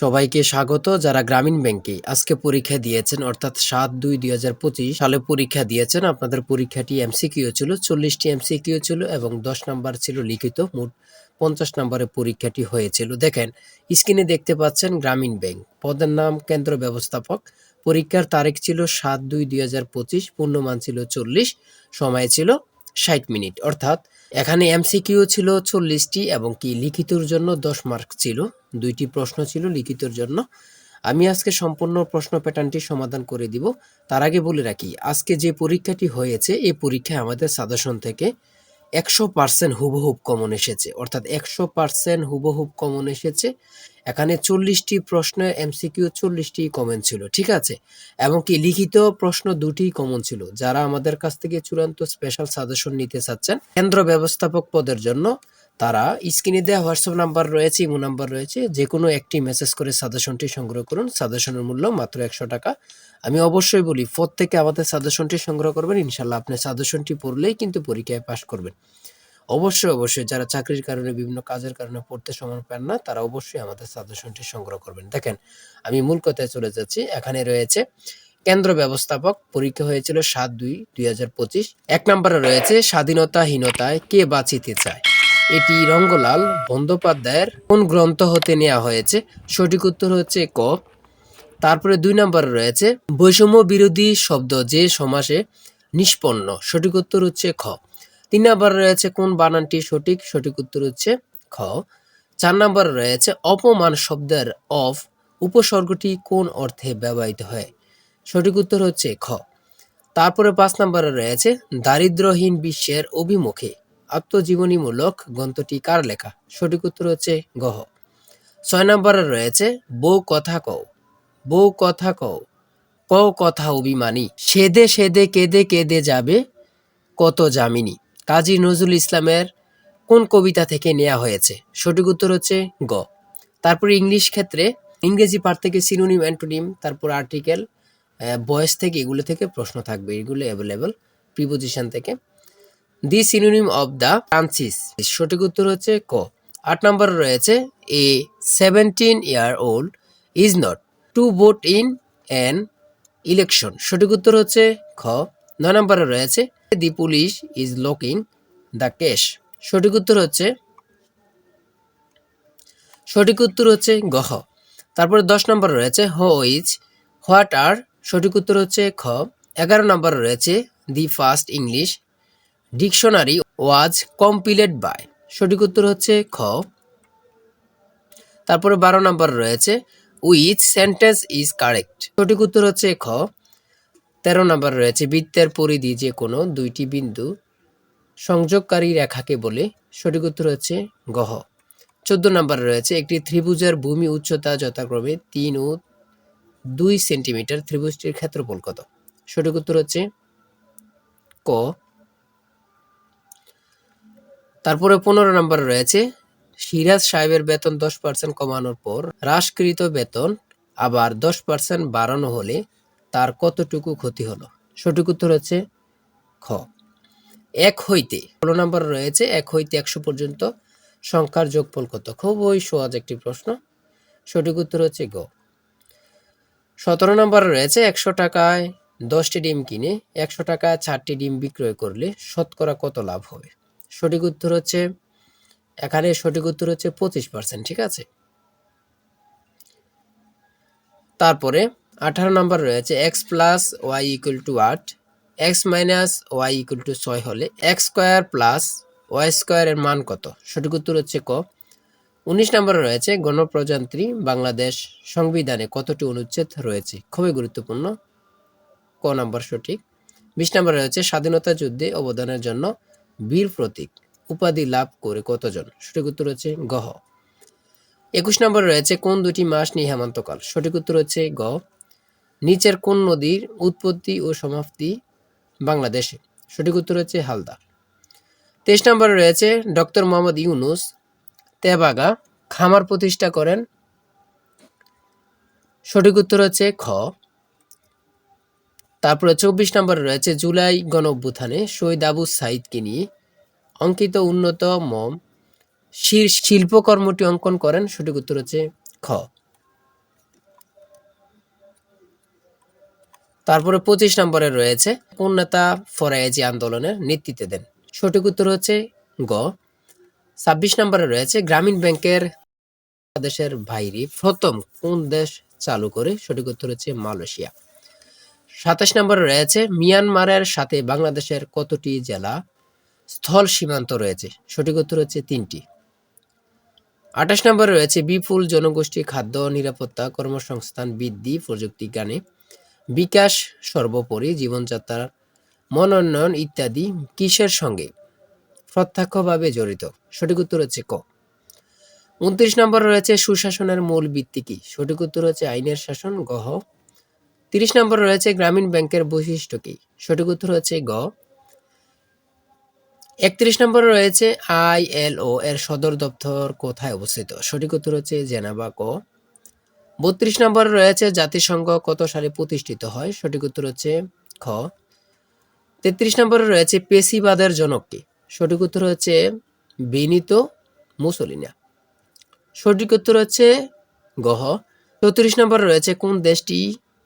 সবাইকে স্বাগত যারা গ্রামীণ ব্যাংকে আজকে পরীক্ষা দিয়েছেন, অর্থাৎ সাত দুই দুই হাজার পঁচিশ সালে পরীক্ষা দিয়েছেন। আপনাদের পরীক্ষাটি এমসিকিউ ছিল, চল্লিশটি এমসিকিউ ছিল এবং দশ নাম্বার ছিল লিখিত, মোট পঞ্চাশ নম্বরের পরীক্ষাটি হয়েছিল। দেখেন, স্ক্রিনে দেখতে পাচ্ছেন গ্রামীণ ব্যাংক। পদের নাম কেন্দ্র ব্যবস্থাপক। পরীক্ষার তারিখ ছিল সাত দুই দুই হাজার পঁচিশ, পূর্ণমান ছিল চল্লিশ, সময় ছিল ষাট মিনিট। অর্থাৎ এখানে এমসিকিউ ছিল চল্লিশটি এবং কি লিখিতর জন্য দশ মার্ক ছিল। দুইটি প্রশ্ন ছিল লিখিতর জন্য। আমি আজকে সম্পূর্ণ প্রশ্ন প্যাটার্নটি সমাধান করে দিব। তার আগে বলে রাখি, আজকে যে পরীক্ষাটি হয়েছে, এই পরীক্ষায় আমাদের সাদাসন থেকে একশো পার্সেন্ট হুবহুব কমন এসেছে। অর্থাৎ একশো পার্সেন্ট হুবহুব কমন এসেছে। এখানে চল্লিশটি প্রশ্ন এমসিকিউ চল্লিশটি কমন ছিল, ঠিক আছে? এবং কি লিখিত প্রশ্ন দুটি কমন ছিল, যারা আমাদের কাছ থেকে চূড়ান্ত স্পেশাল সাজেশন নিতে চাচ্ছেন। কেন্দ্র ব্যবস্থাপক পদের জন্য তারা স্ক্রিনে দেওয়া হোয়াটসঅ্যাপ নাম্বার রয়েছে, ইমো নাম্বার রয়েছে যে কোনো একটি মেসেজ করে সাজেশনটি সংগ্রহ করুন। সাজেশনের মূল্য মাত্র একশো টাকা। আমি অবশ্যই বলি থেকে আমাদের সাজেশনটি সংগ্রহ করবেন, ইনশাল্লাহ আপনি সাজেশনটি পড়লেই কিন্তু পরীক্ষায় পাশ করবেন। অবশ্যই অবশ্যই, যারা চাকরির কারণে, বিভিন্ন কাজের কারণে পড়তে সময় পান না, তারা অবশ্যই আমাদের সাজেশনটি সংগ্রহ করবেন। দেখেন, আমি মূল কথায় চলে যাচ্ছি। এখানে রয়েছে, কেন্দ্র ব্যবস্থাপক, পরীক্ষা হয়েছিল সাত দুই দুই এক নম্বরে রয়েছে, স্বাধীনতাহীনতায় কে বাঁচিতে চায়? এটি রঙ্গলাল বন্দ্যোপাধ্যায়ের কোন গ্রন্থ হতে নেওয়া হয়েছে? সঠিক উত্তর হচ্ছে ক। তারপরে দুই নম্বরে রয়েছে, বৈষম্য বিরোধী শব্দ যে সমাসে নিষ্পন্ন। সঠিক উত্তর হচ্ছে খ। তিন নম্বরে রয়েছে, কোন বানানটি সঠিক? সঠিক উত্তর হচ্ছে খ। চার নম্বরে রয়েছে, অপমান শব্দের অফ উপসর্গটি কোন অর্থে ব্যবহৃত হয়? সঠিক উত্তর হচ্ছে খ। তারপরে পাঁচ নম্বরে রয়েছে দারিদ্রহীন বিশ্বের অভিমুখে আত্মজীবনীমূলক গ্রন্থটি কার লেখা? সঠিক উত্তর হচ্ছে গহ ছয় নম্বরে রয়েছে, বউ কথা কও। বউ কথা কও। ক কথা অভিমানী। সেদে সেদে কেঁদে কেঁদে যাবে কত জামিনী কাজী নজরুল ইসলামের কোন কবিতা থেকে নেওয়া হয়েছে? সঠিক উত্তর হচ্ছে গ। তারপরে ইংলিশ ক্ষেত্রে ইংরেজি পাঠ থেকে সিনোনিম, অ্যান্টোনিম, তারপর আর্টিকেল বয়স থেকে এগুলো থেকে প্রশ্ন থাকবে। এগুলো অ্যাভেলেবল প্রিপোজিশন থেকে। The synonym of the Francis. সঠিক উত্তর হচ্ছে ক। আট নম্বরে রয়েছে, a seventeen year old is not to vote in an election. সঠিক উত্তর হচ্ছে খ। নয় নম্বরে রয়েছে, the police is locking the case সঠিক উত্তর হচ্ছে, সঠিক উত্তর হচ্ছে গহ তারপরে দশ নম্বরে রয়েছে, হো ইজ, হোয়াট আর? সঠিক উত্তর হচ্ছে খ। এগারো নম্বরে রয়েছে, the first English dictionary was compiled by. সঠিক উত্তর হচ্ছে খ। তারপরে বারো নম্বর রয়েছে, উইচ সেন্টেন্স ইজ কারেক্ট। সঠিক উত্তর হচ্ছে খ। তেরো নম্বর রয়েছে, বৃত্তের পরিধি যে কোনো দুইটি বিন্দু সংযোগকারী রেখাকে বলে। সঠিক উত্তর হচ্ছে গহ চোদ্দ নম্বরে রয়েছে, একটি ত্রিভুজের ভূমি উচ্চতা যথাক্রমে তিন ও দুই সেন্টিমিটার ত্রিভুজটির ক্ষেত্রফল কত? সঠিক উত্তর হচ্ছে ক। তারপরে পনেরো নম্বরে রয়েছে, সিরাজ সাহেবের বেতন দশ পার্সেন্ট কমানোর পর হ্রাসকৃত বেতন আবার দশ পার্সেন্ট বাড়ানো হলে তার কতটুকু ক্ষতি হলো? সঠিক উত্তর হচ্ছে খ। এক হইতে, ষোলো নম্বর রয়েছে, এক হইতে একশো পর্যন্ত সংখ্যার যোগফল কত? খুবই সহজ একটি প্রশ্ন। সঠিক উত্তর হচ্ছে গ। সতেরো নম্বর রয়েছে, একশো টাকায় দশটি ডিম কিনে, একশো টাকায় চারটি ডিম বিক্রয় করলে শতকরা কত লাভ হবে? সঠিক উত্তর হচ্ছে, এখানে সঠিক উত্তর হচ্ছে পঁচিশ পার্সেন্ট ঠিক আছে? তারপরে আঠারো নম্বর রয়েছে X plus Y equal to আট X minus Y equal to ছয় হলে এক্স স্কোয়ার প্লাস ওয়াই স্কোয়ারের মান কত? সঠিক উত্তর হচ্ছে ক। উনিশ নম্বরে রয়েছে, গণপ্রজাতন্ত্রী বাংলাদেশ সংবিধানে কতটি অনুচ্ছেদ রয়েছে? খুবই গুরুত্বপূর্ণ। ক নম্বর সঠিক। বিশ নম্বরে রয়েছে, স্বাধীনতা যুদ্ধে অবদানের জন্য বীর প্রতীক, উপাধি লাভ করে কতজন? সঠিক উত্তর হচ্ছে গহ একুশ নম্বরে রয়েছে, কোন দুটি মাস নিয়ে হেমন্তকাল? সঠিক উত্তর হচ্ছে গ। নিচের কোন নদীর উৎপত্তি ও সমাপ্তি বাংলাদেশে? সঠিক উত্তর হচ্ছে হালদা। তেইশ নম্বরে রয়েছে, ডক্টর মোহাম্মদ ইউনুস তেবাগা খামার প্রতিষ্ঠা করেন। সঠিক উত্তর হচ্ছে খ। তারপরে চব্বিশ নম্বরে রয়েছে জুলাই গণ অভ্যুত্থানে শহীদ আবু সাইদকে নিয়ে অঙ্কিত উন্নত মম। শিল্পকর্মটি অঙ্কন করেন, সঠিক উত্তর হচ্ছে খ। তারপরে পঁচিশ নম্বরে রয়েছে উন্নতা ফরায়েজি আন্দোলনের নেতৃত্বে দেন, সঠিক উত্তর হচ্ছে গ। ছাব্বিশ নম্বরে রয়েছে গ্রামীণ ব্যাংকের দেশের বাইরে প্রথম কোন দেশ চালু করে, সঠিক উত্তর হচ্ছে মালয়েশিয়া। সাতাশ নম্বরে রয়েছে, মিয়ানমারের সাথে বাংলাদেশের কতটি জেলা? স্থল সীমান্ত রয়েছে, সঠিক উত্তর হচ্ছে তিনটি। আঠাশ নম্বরে রয়েছে, বিপুল জনগোষ্ঠী খাদ্য নিরাপত্তা কর্মসংস্থান বৃদ্ধি প্রযুক্তি জ্ঞানে বিকাশ সর্বোপরি জীবনযাত্রার মনোন্নয়ন ইত্যাদি কিসের সঙ্গে প্রত্যক্ষভাবে জড়িত? সঠিক উত্তর হচ্ছে ক। উনত্রিশ নম্বর রয়েছে, সুশাসনের মূল ভিত্তি কি? সঠিক উত্তর হচ্ছে আইনের শাসন, গহ তিরিশ নম্বর রয়েছে গ্রামীণ ব্যাংকের বৈশিষ্ট্য কি? সঠিক উত্তর হচ্ছে গ। একত্রিশ নম্বরে রয়েছে আইএলও এর সদর দপ্তর কোথায় অবস্থিত? সঠিক উত্তর হচ্ছে জেনাবা ক। বত্রিশ নম্বরে রয়েছে জাতিসংঘ কত সালে প্রতিষ্ঠিত হয়? সঠিক উত্তর হচ্ছে খ। তেত্রিশ নম্বরে রয়েছে পেশিবাদের জনক কি? সঠিক উত্তর হচ্ছে বিনীত মুসলিনা। সঠিক উত্তর হচ্ছে গহ চৌত্রিশ নম্বরে রয়েছে কোন দেশটি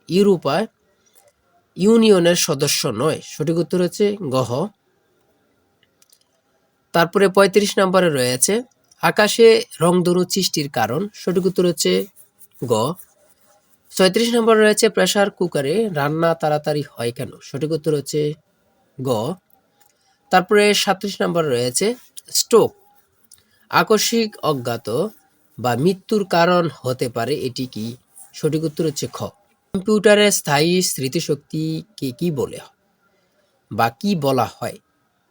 ইউরোপায় ইউনিয়নের সদস্য নয়। সঠিক উত্তর হচ্ছে গহ। তারপরে পঁয়ত্রিশ নম্বরে রয়েছে, আকাশে রংধনু সৃষ্টির কারণ। সঠিক উত্তর হচ্ছে গ। ছয়ত্রিশ নম্বরে রয়েছে, প্রেসার কুকারে রান্না তাড়াতাড়ি হয় কেন? সঠিক উত্তর হচ্ছে গ। তারপরে সাতত্রিশ নম্বরে রয়েছে, স্ট্রোক, আকস্মিক অজ্ঞাত বা মৃত্যুর কারণ হতে পারে, এটি কি? সঠিক উত্তর হচ্ছে খ। কম্পিউটারের স্থায়ী স্মৃতিশক্তিকে কি বলে? বা কি বলা হয়?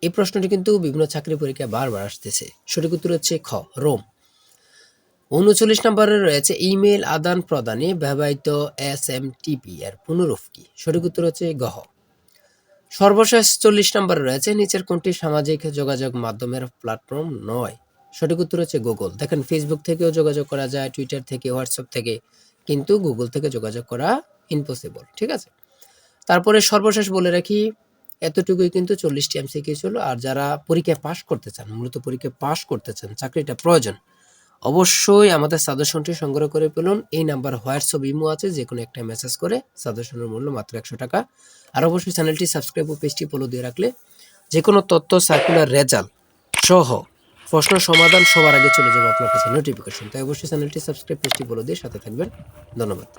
এই প্রশ্নটি কিন্তু বিভিন্ন চাকরি পরীক্ষায় বারবার আসতেছে। সঠিক উত্তর হচ্ছে খ, রোম। উনচল্লিশ নম্বরে রয়েছে ইমেল আদান প্রদানে ব্যবহৃত এস এম টিপি এর পুনরূপ কি? সঠিক উত্তর হচ্ছে গহ সর্বশেষ চল্লিশ নম্বরে রয়েছে নিচের কোনটি সামাজিক যোগাযোগ মাধ্যমের প্ল্যাটফর্ম নয়? সঠিক উত্তর হচ্ছে গুগল। দেখেন ফেসবুক থেকেও যোগাযোগ করা যায় টুইটার থেকে হোয়াটসঅ্যাপ থেকে। কিন্তু গুগল থেকে যোগাযোগ করা ইম্পসিবল ঠিক আছে? তারপরে সর্বশেষ বলে রাখি, এতটুকুই কিন্তু চল্লিশটি এমসিকিউ ছিল, আর যারা পরীক্ষায় পাশ করতে চান, মূলত পরীক্ষায় পাশ করতে চান, চাকরিটা প্রয়োজন, অবশ্যই আমাদের সাজেশনটি সংগ্রহ করে পেলুন এই নাম্বার হোয়াটসঅ্যাপ ইমো আছে যে কোনো একটা মেসেজ করে সাজেশনের মূল্য মাত্র একশো টাকা। আর অবশ্যই চ্যানেলটি সাবস্ক্রাইব ও পেজটি ফলো দিয়ে রাখলে যে কোনো তথ্য সার্কুলার রেজাল্ট সহ প্রশ্ন সমাধান সবার আগে চলে যাবে আপনার কাছে নোটিফিকেশন তাই অবশ্যই চ্যানেলটি সাবস্ক্রাইব পেজটি ফলো দিয়ে সাথে থাকবেন। ধন্যবাদ।